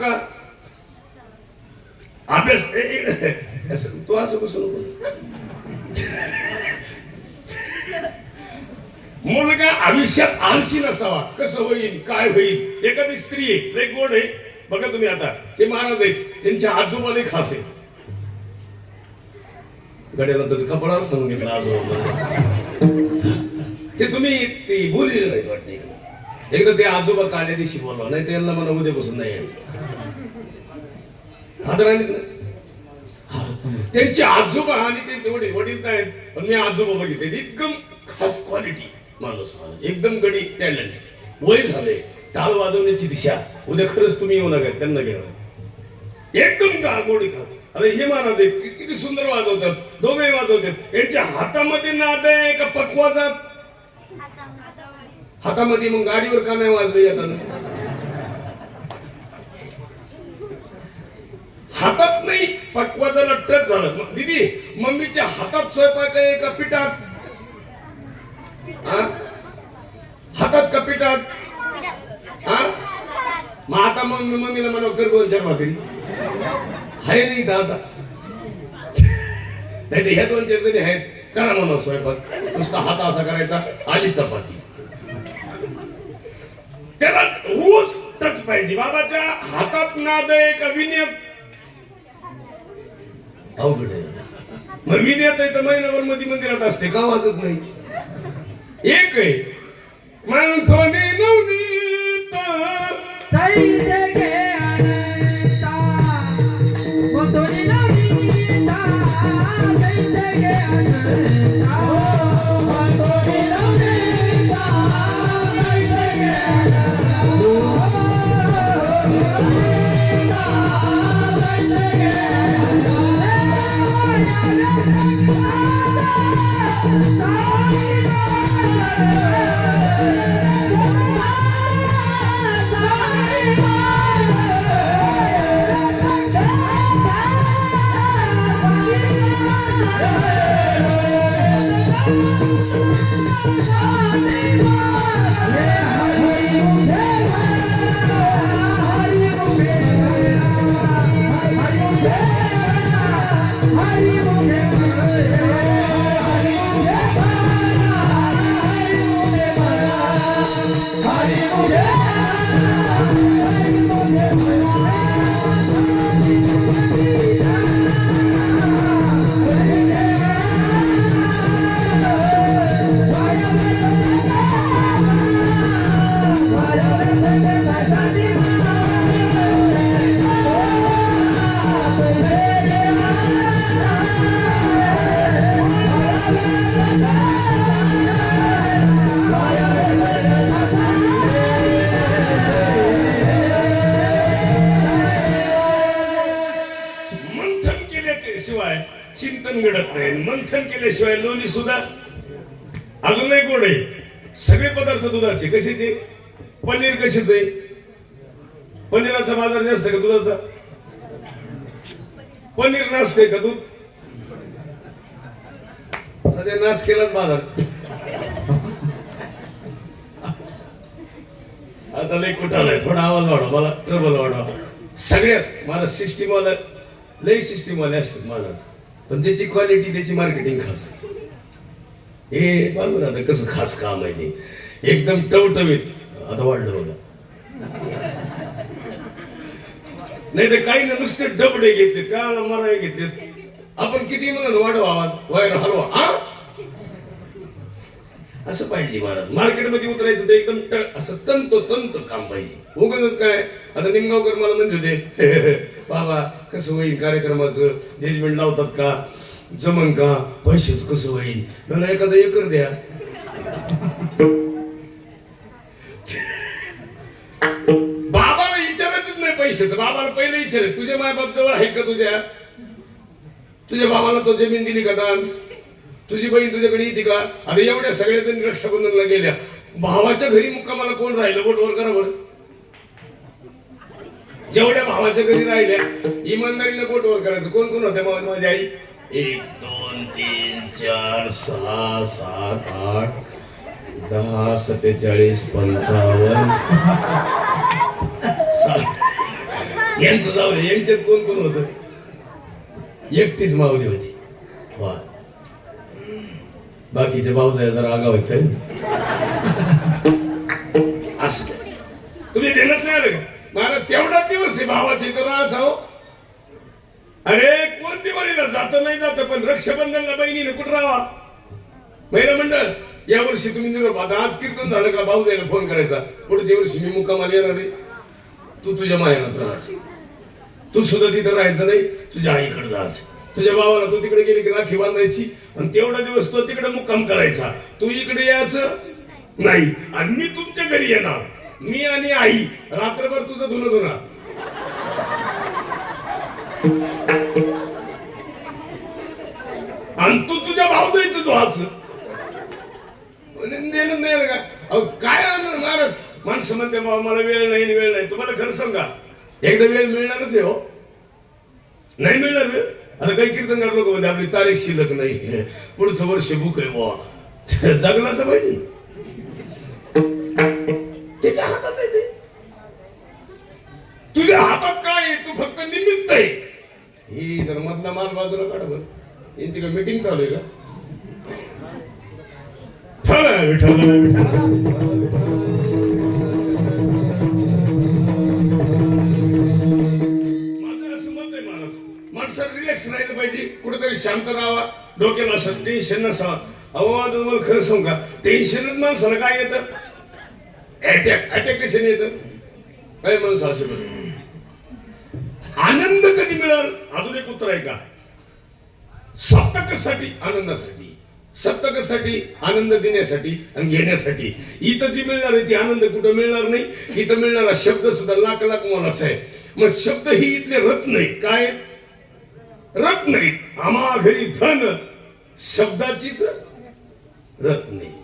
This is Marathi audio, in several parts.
का अभ्यास ए, ए, असं- तू असं बसू नको मुलगा आयुष्यात आळशी नसावा कसं होईल काय होईल एखादी स्त्री आहे लय गोड आहे बघा तुम्ही आता हे महाराज आहेत त्यांच्या आजोबाने खास आहे गड्याला तर कपडा सांगून घेतला आजोबा ते तुम्ही ते बोललेलं नाही वाटते एकदा ते आजोबा काल्या दिवशी बोलवा नाही त्यांना मला उद्यापासून नाही यायचं त्यांचे आजोबा आणि त्यांचे वडील वडील काय? पण मी आजोबा बघितले. एकदम खास क्वालिटी माणूस माणूस. एकदम गडी टॅलेंट वय झाले. टाळ वाजवण्याची दिशा. उद्या खरंच तुम्ही येऊ नका त्यांना घ्या. एकदम गा गोडी खा. अरे हे महाराज किती सुंदर वाजवतात. दोघे वाजवतात. यांच्या हातामध्ये नाद आहे का पकवाजात? हातामध्ये मग गाडीवर का नाही वाजलं येताना? हातात नाही पटवाचं लट्टच झालं. मग दीदी मम्मीच्या हातात स्वयंपाक आहे का पिठात? हा? हातात का पिठात? हा? मग आता मम्मी मम्मीला मला कर दोन चार भाकरी. आहे नाही का आता. नाही तर ह्या दोन चार जणी आहेत. करा म्हणा स्वयंपाक. नुसता हात असा करायचा आली चपाती. त्याला रोज टच पाहिजे. बाबाच्या हातात नाद आहे का विनय? अवघड आहे. मग विनयात आहे तर महिनाभरमध्ये मंदिरात असते का वाजत नाही? एक आहे म्हणतोने नवनीत Thank you. नाही केल्याशिवाय लोणी सुद्धा अजून नाही गोड आहे. सगळे पदार्थ दुधाचे. कशाचे? पनीर कशाचे? पनीराचा बाजार जास्त का दुधाचा? पनीर नासते का दूध? सध्या नाश केलाच बाजार. आता लय कुठालाय थोडा आवाज वाढवा. मला ट्रबल वाढवा. सगळ्यात मला सिस्टीम वाला लई सिस्टीम वाले असतात माझा पण त्याची क्वालिटी त्याची मार्केटिंग खास. हे बरोबर आता कसं खास काम आहे ते. एकदम टवटवीत. आता वाढलं बघा. नाही तर काही ना नुसते डबडे घेतले काळा मराय घेतले आपण किती म्हणून वाढवा आवाज? वायर हलवा हा? असं पाहिजे महाराज. मार्केटमध्ये उतरायचं ते एकदम ट- असं तंत तंत काम पाहिजे. उगाच काय? आता निमगावकर मला म्हणजे होते बाबा कसं होईल? कार्यक्रमाचं जजमेंट लावतात का? जमन का? पैसेच कसं होईल? मला एखादं एकर द्या. बाबाला विचारायचंच नाही पैशाचं. बाबाला पहिले विचार तुझ्या मायबाप जवळ आहे का तुझ्या? तुझ्या भावाला तो जमीन दिली का दान? तुझी बहीण तुझ्याकडे येते का? आता एवढ्या सगळ्या जणी रक्षाबंधनला गेल्या. भावाच्या घरी मुक्कामाला कोण राहिलं? बोटवर करा बरं जेवढ्या भावाच्या घरी राहिल्या इमानदारीने बोटवर करायचं. कोण कोण होत्या मा- माझी आई. एक दोन तीन चार सहा सात आठ दहा सत्तेचाळीस पंचावन्न. यांचं जाऊ दे यांच्यात कोण कोण होत? एकटीच माऊली होती. वा. बाकीचे भाऊ जाय जरा आगाव आहेत काय असं. तुम्ही देण्यात नाही आलं का? मला तेवढा दिवस आहे भावाची तर राहायचा हो. अरे कोण दिवाळीला जात नाही जात पण रक्षाबंधनला बहिणीने कुठं राहा महिला मंडळ या वर्षी तुम्ही निरोप आज कीर्तन झालं का? भाऊ जायला फोन करायचा. पुढच्या वर्षी मी मुक्कामाला येणार आहे. तू तुझ्या माहेरात राहायचं. तू सुद्धा तिथं राहायचं नाही तुझ्या आईकडे जायचं. तुझ्या भावाला तू तिकडे गेली की राखी बांधायची? आणि तेवढा दिवस तो तिकडे मुक्काम करायचा. तू इकडे यायचं? नाही. आणि मी तुमच्या घरी येणार. मी आणि आई रात्रभर तुझं धुन धुणार. आणि तू तुझ्या भाऊ जायचं धुवाचं. नेलं नाही का? अहो काय आणणार माणसं म्हणते बाबा मला वेळ नाही वेळ नाही. तुम्हाला खरं सांगा एकदा वेळ मिळणारच आहे हो. नाही मिळणार वेळ? आता काही कीर्तनकार लोक म्हणते आपली तारीख शिल्लक नाही पुढचं वर्ष बुक आहे बुवा. जगला तर पाहिजे. तुझ्या हातात आहे ते. तुझ्या हातात काय आहे? तू फक्त निमित्त आहे. ही जर मधला माल बाजूला काढ बरं. यांची काय मीटिंग चालू आहे का? विठ्ठल माझं असं मत आहे महाराज. माणसाला रिलॅक्स राहिलं पाहिजे. कुठेतरी शांत राहावा. डोक्याला असं टेन्शन नसावा. अहो आता तुम्हाला खरं सांगू का? टेन्शनच माणसाला काय येतं? अटॅक अटॅक कशाने येतं? काय माणसं असे बसतात आनंद कधी मिळेल? अजून एक उत्तर आहे का? सप्तकासाठी आनंदासाठी. सप्तकासाठी आनंद देण्यासाठी आणि घेण्यासाठी. इथं जी मिळणार आहे ती आनंद कुठं मिळणार नाही? इथं मिळणारा शब्द सुद्धा लाख लाख मोलाचा आहे. मग शब्द ही इथले रत्न आहे काय? रत्न आहे आम्हा घरी धन. शब्दाचीच रत्न आहे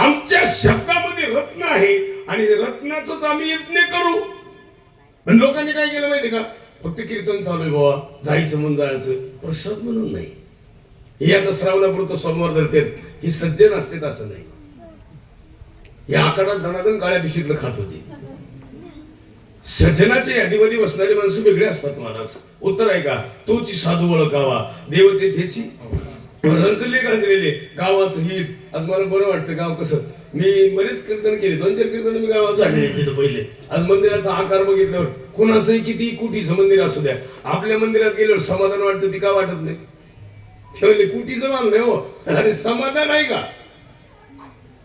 आमच्या शब्दामध्ये रत्न आहे. आणि रत्नाच आम्ही यत्न करू. पण लोकांनी काय केलं माहिती का? फक्त कीर्तन चालू आहे बाबा. जायचं म्हणून जायचं. प्रसाद म्हणून नाही. हे आता श्रावणापुरतं सोमवार धरतात. हे सज्जन असते असं नाही. या आकारात दणादण काळ्या पिशीतलं खात होते. सज्जनाच्या यादीमध्ये बसणारी माणसं वेगळी असतात महाराज. उत्तर आहे का? तोची साधू ओळखावा. देवतेथेची रंजले गांजलेले गावाचं हित. आज मला बरं वाटतं गाव कसं. मी बरेच कीर्तन केले. दोन चार कीर्तन मी गावात झाले. तिथं पहिले. आज मंदिराचा आकार बघितल्यावर कोणाचंही किती कुटीचं मंदिर असू द्या. आपल्या मंदिरात गेल्यावर समाधान वाटतं ती का वाटत नाही? ठेवले कुटीचं बांधलंय हो. अरे समाधान आहे का?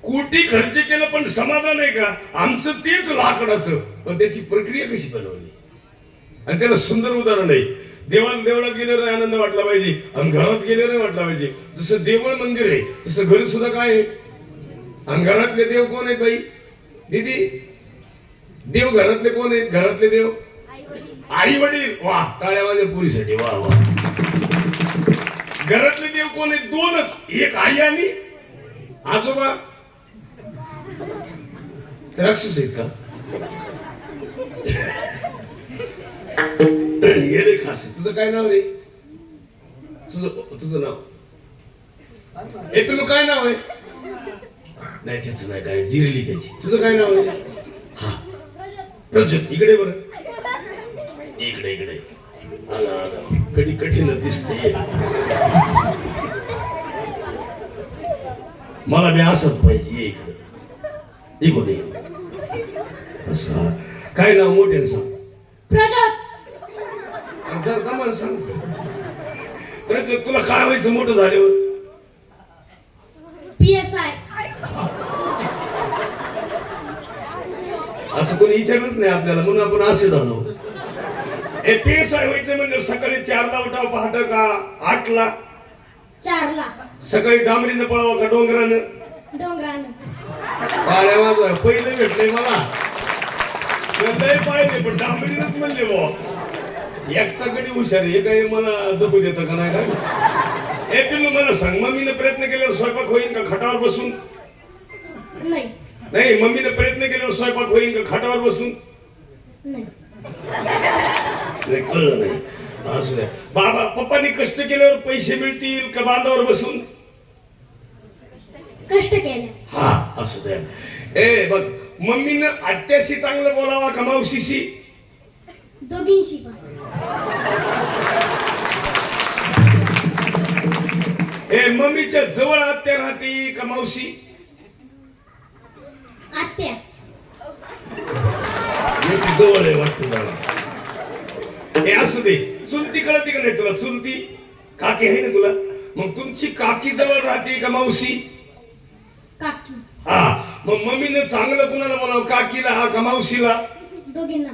कोटी खर्च केलं पण समाधान आहे का? आमचं तेच लाकडाचं. पण त्याची प्रक्रिया कशी बनवली? आणि त्याला सुंदर उदाहरण आहे. देवान देवळात गेल्यावर आनंद वाटला पाहिजे आणि घरात गेल्यावर वाटला पाहिजे. जसं देवळ मंदिर आहे तसं घर सुद्धा काय आहे? आणि घरातले देव कोण आहेत बाई? दीदी देव घरातले कोण आहेत? घरातले देव? आई वडील. वा टाळ्या माझ्या पुरीसाठी. वा वा. घरातले देव कोण आहेत? दोनच. एक आई आणि आजोबा. राक्षस आहेत का? ये रे खास. तुझं काय नाव रे? तुझं तुझं नाव? ए पिलू काय नाव आहे? नाही त्याचं नाही काय जिरली त्याची. तुझं काय नाव आहे? हा. प्रज्योत इकडे बरं. इकडे इकडे. आला आला. कधी कठीण दिसते. मला बी असंच पाहिजे ये इकडे. इकडे ये. असं. काय नाव मोठे सांग? प्रजोत जर दमान सांग? प्रज्योत तुला काय व्हायचं मोठं झाल्यावर? असं कोणी विचारलंच नाही आपल्याला म्हणून आपण असे झालो. ए पी एस आय व्हायचं म्हणजे सकाळी चारला उठाव पहाट का? आठला चारला सकाळी डांबरीनं पळावं का डोंगरानं? डोंगरानं. पाळ्या वाजवा पहिलं भेटलंय मला. लय पाहिजे पण डांबरीनच म्हणले बुवा. एकटा कधी हुशार हे काही मला जपू देतं का नाही काय? ए पिल्लू मला सांग मम्मीनं प्रयत्न केल्यावर स्वयंपाक होईल का खटावर बसून? नाही. नाही मम्मीनं प्रयत्न केल्यावर स्वयंपाक होईल का खाटावर बसून? नाही कळलं नाही. असं नाही. बाबा पप्पांनी कष्ट केल्यावर पैसे मिळतील का बांधावर बसून? कष्ट केले. हा असू द्या. ए बघ मम्मीनं आत्याशी चांगलं बोलावा का मावशीशी? दोघींशी पण. ए मम्मीच्या जवळ आत्या राहते का मावशी? आत्या. याची जवळ आहे वाटतं मला. हे असू दे. चुलती कळते का नाही तुला? चुलती? काकी आहे ना तुला? मग तुमची काकी जवळ राहते का मावशी? काकी. हा. मग मम्मीनं चांगलं कुणाला बोलावं? काकीला हा का मावशीला? दोघींना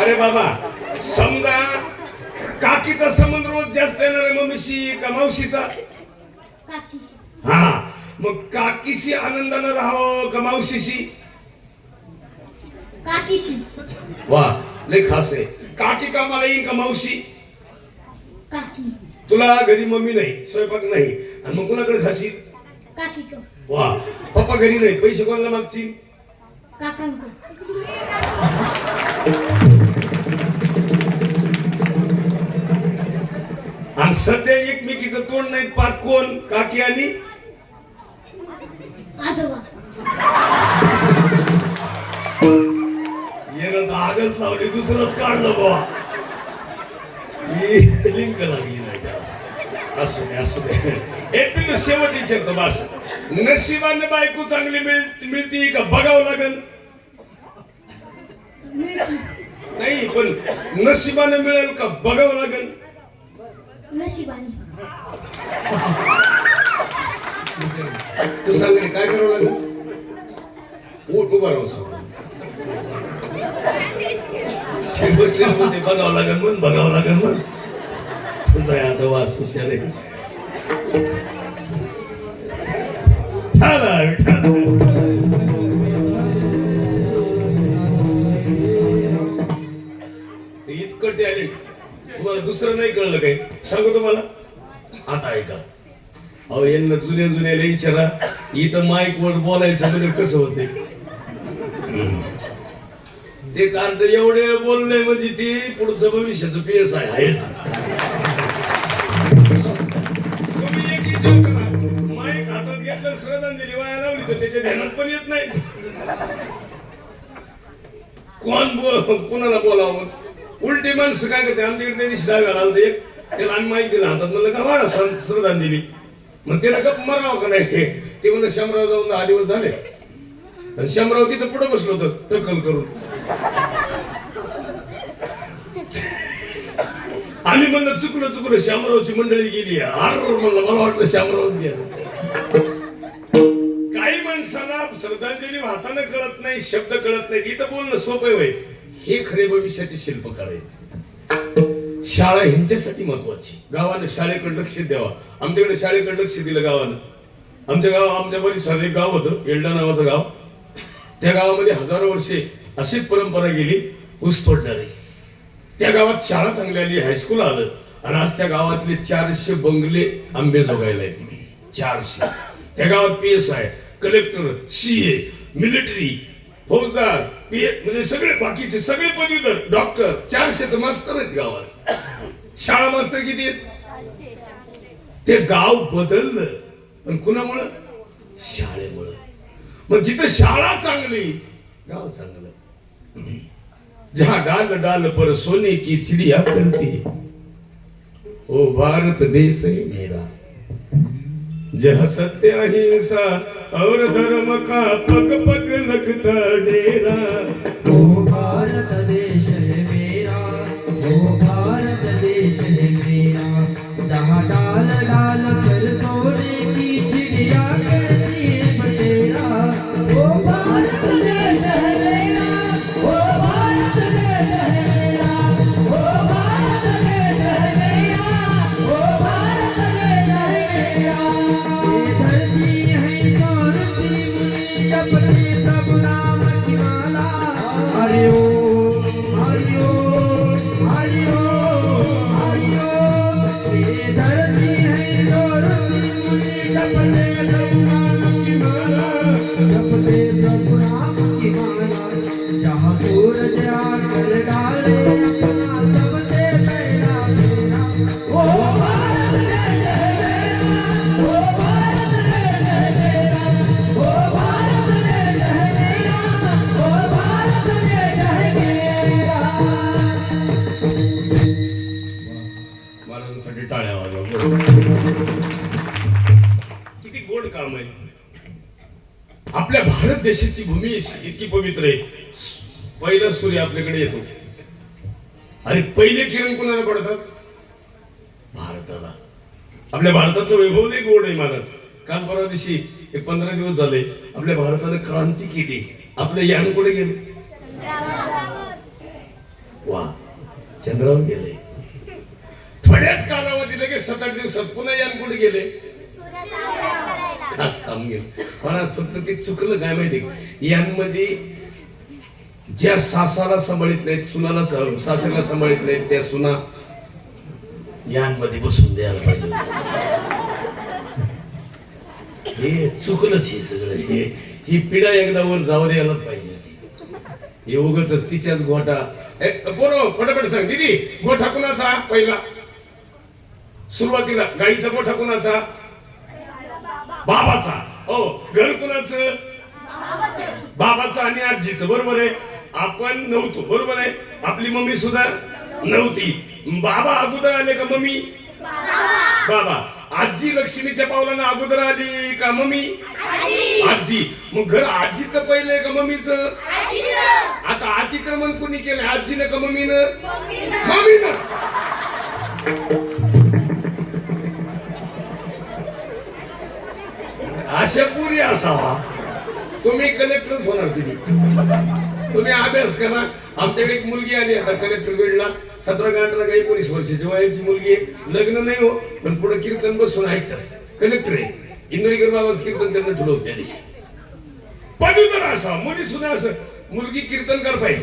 अरे बाबा समजा काकीचा संबंध रोज जास्त येणार आहे मम्मीशी का मावशीचा? हा मग काकीशी आनंदानं राहावं का मावशीशी? काकीशी. वा लय खास आहे. काकी कामाला येईन का मावशी? काकी. तुला घरी मम्मी नाही स्वयंपाक नाही आणि मग कुणाकडे खाशील? काकी को वा पप्पा घरी नाही पैसे कोणाला मागची काकांको आणि सध्या एकमेकीचं तोंड नाही पाठ कोण? काकी आणि? येणं आगच लावली दुसरंच काढलं बाबा लिंक लागली नाही. असू दे असू दे. एक मिनिट शेवट विचारतो बस. नशिबाने बायको चांगली मिळ मिळती का बघावं लागेल? नाही पण नशिबाने मिळेल का बघावं लागेल? नशिबाने. तू सांग रे काय करावं लागेल? उठ उभा राहू सांग. बसले बघावं लागेल म्हण बघावं लागेल म्हण तुझा आहे आता वास हुशार आहे ठाणा, इतकं टॅलेंट. तुम्हाला दुसरं नाही कळलं काही. सांगू तुम्हाला? आता ऐका. अहो यांना जुन्या जुन्याला विचारा इथं माईक वर बोलायचं म्हणजे कसं होते? ते कार्ड एवढे बोलले म्हणजे ते पुढचं भविष्याचं पेस आहे आहेच. माईक हातात घेतलं श्रद्धांजली वाया लावली तर त्याच्या ध्यानात पण येत नाही कोण बोल कोणाला बोलावं? उलटी माणसं काय करते? आमच्याकडे त्या दिवशी दहाव्या ते त्याला आम्ही माहिती दिला हातात. म्हणलं का वाढा श्रद्धांजली मग त्याला गप मरावं का नाही? ते म्हणलं शंभराव जाऊन दहा दिवस झाले. आणि शंभराव तिथं पुढे बसलो होतं टक्कल करून. आम्ही म्हणलं चुकलं चुकलं शामरावची मंडळी गेली आर म्हणलं मला वाटलं शामरावच गेलं. काही माणसाला श्रद्धांजली वाहताना कळत नाही शब्द कळत नाही. इथं बोलणं सोपं होईल हे खरे भविष्याचे शिल्पकार आहेत. शाळा ह्यांच्यासाठी महत्वाची. गावानं शाळेकडे लक्ष द्यावा. आमच्याकडे शाळेकडे लक्ष दिलं गावानं. आमच्या गाव आमच्या परिसरात एक गाव होतं एल्डा नावाचं गाव. त्या गावामध्ये हजारो वर्षे अशीच परंपरा गेली ऊस तोडणारी. त्या गावात शाळा चांगली आली हायस्कूल आलं आणि आज त्या गावातले चारशे बंगले आंबे जोगायला आहेत. चारशे. त्या गावात P S I collector C A military फौजदार पी म्हणजे सगळे बाकीचे सगळे पदवीधर डॉक्टर चारशे तर मास्तर आहेत गावात. शाळा मास्तर किती आहेत? ते गाव बदललं पण कुणामुळं? शाळेमुळं. मग जिथं शाळा चांगली गाव चांगलं. जहा डाल डाल पर सोने की चिड़िया करती ओ भारत देश है मेरा। जहा सत्य अहिंसा और धर्म का पग पग लगता डेरा ओ भारत देश है मेरा ओ भारत देश है मेरा। जहाँ डाला भारत भूमी इतकी पवित्र आहे. पहिला सूर्य आपल्याकडे येतो. आणि पहिले किरण कुणाला पडतात? भारताला. आपल्या भारताचं वैभव नाही गोड आहे महाराज काल परवा दिवशी एक पंधरा दिवस झाले आपल्या भारतानं क्रांती केली. आपलं यान कुठे गेलं? वा चंद्रावर गेले थोड्याच कालावधी लगेच सात आठ दिवसात पुन्हा यान कुठे गेले? खास काम मला फक्त ते चुकलं काय माहिती? यांमध्ये ज्या सासाला सांभाळत नाहीत सुनाला सासऱ्याला सांभाळत नाहीत त्या सुना यांमध्ये बसून द्यायला पाहिजे. हे चुकलंच हे सगळं. हे ही पिढा एकदा वर जाऊ द्यायला पाहिजे हे उगच तिच्याच गोठा. ए, हो? पटापट सांग. दिदी गोठा कुणाचा? पहिला. सुरुवातीला गाईचा गोठा कुणाचा? बाबाचा. हो घर कुणाचं? बाबाचं. आणि आजीचं. बरोबर आहे? आपण नव्हतो. बरोबर आहे? आपली मम्मी सुद्धा नव्हती. बाबा अगोदर आले का मम्मी? बाबा. आजी लक्ष्मीच्या पावलानं अगोदर आली का मम्मी? आजी. मग घर आजीचं पहिलं का मम्मीचं? आता अतिक्रमण कोणी केलं आजीनं का मम्मीनं. मम्मीनं. अशा पुरी असावा. तुम्ही कलेक्टरच होणार तुम्ही तुम्ही अभ्यास करा. आमच्याकडे एक मुलगी आली आता कलेक्टर बीडला सतरा गांठला काही एकोणीस वर्षाची वयाची मुलगी आहे. लग्न नाही हो पण पुढे कीर्तन बसून ऐकतात. कलेक्टर आहे. इंदोरीकर बाबाच कीर्तन त्यांना ठेवलं त्या दिवशी. पदवी तर असा मुली सुद्धा असं मुलगी कीर्तन कर पाहिजे.